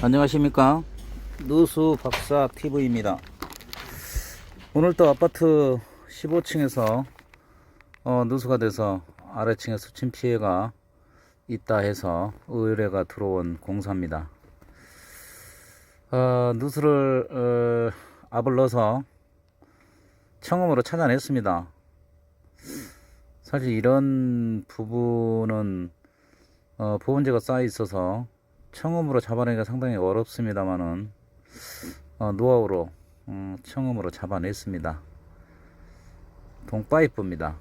안녕하십니까? 누수 박사 TV입니다. 오늘 또 아파트 15층에서 어, 누수가 돼서 아래층에 수침 피해가 있다 해서 의뢰가 들어온 공사입니다. 어, 누수를 어, 압을 넣어서 청음으로 찾아냈습니다. 사실 이런 부분은 어, 보온재가 쌓여 있어서 청음으로 잡아내기가 상당히 어렵습니다만은 어, 노하우로 음, 청음으로 잡아냈습니다. 동파이프입니다.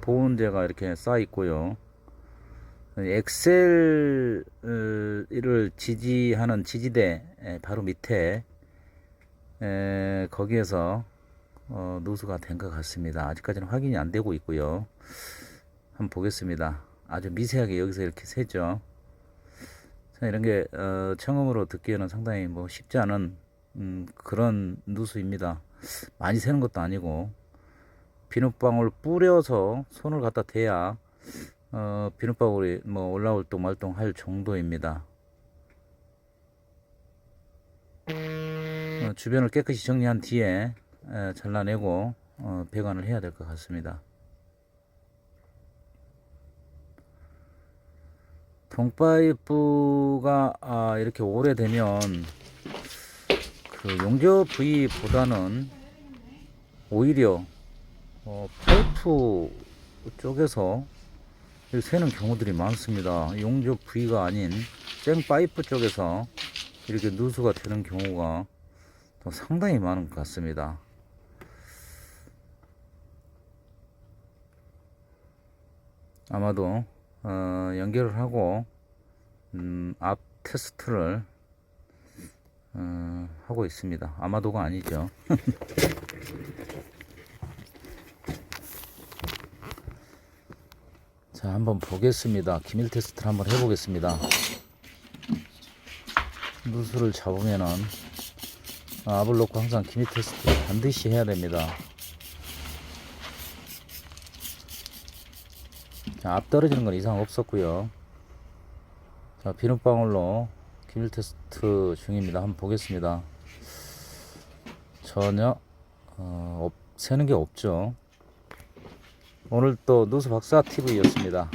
보온재가 이렇게 쌓여 있고요. 엑셀을 지지하는 지지대 에, 바로 밑에 에, 거기에서 어, 누수가 된 것 같습니다. 아직까지는 확인이 안 되고 있고요. 한번 보겠습니다. 아주 미세하게 여기서 이렇게 새죠. 자, 이런 게 어, 처음으로 듣기에는 상당히 뭐 쉽지 않은 음, 그런 누수입니다. 많이 새는 것도 아니고 비눗방울 뿌려서 손을 갖다 대야 어, 비눗방울이 뭐 올라올 동 말동 할 정도입니다. 어, 주변을 깨끗이 정리한 뒤에 에, 잘라내고 어, 배관을 해야 될 것 같습니다. 동파이프가 아, 이렇게 오래되면 그 용접 부위보다는 오히려 어, 파이프 쪽에서 새는 경우들이 많습니다. 용접 부위가 아닌 생 파이프 쪽에서 이렇게 누수가 되는 경우가 또 상당히 많은 것 같습니다. 아마도 어, 연결을 하고 음, 앞 테스트를 어, 하고 있습니다. 아마도가 아니죠. 자, 한번 보겠습니다. 기밀 테스트를 한번 해보겠습니다. 누수를 잡으면은 아, 압을 놓고 항상 기밀 테스트를 반드시 해야 됩니다. 자, 앞 떨어지는 건 이상 없었고요. 자, 비눗방울로 기밀 테스트 중입니다. 한번 보겠습니다. 전혀 어, 없, 새는 게 없죠. 오늘 또 누수 박사 TV였습니다.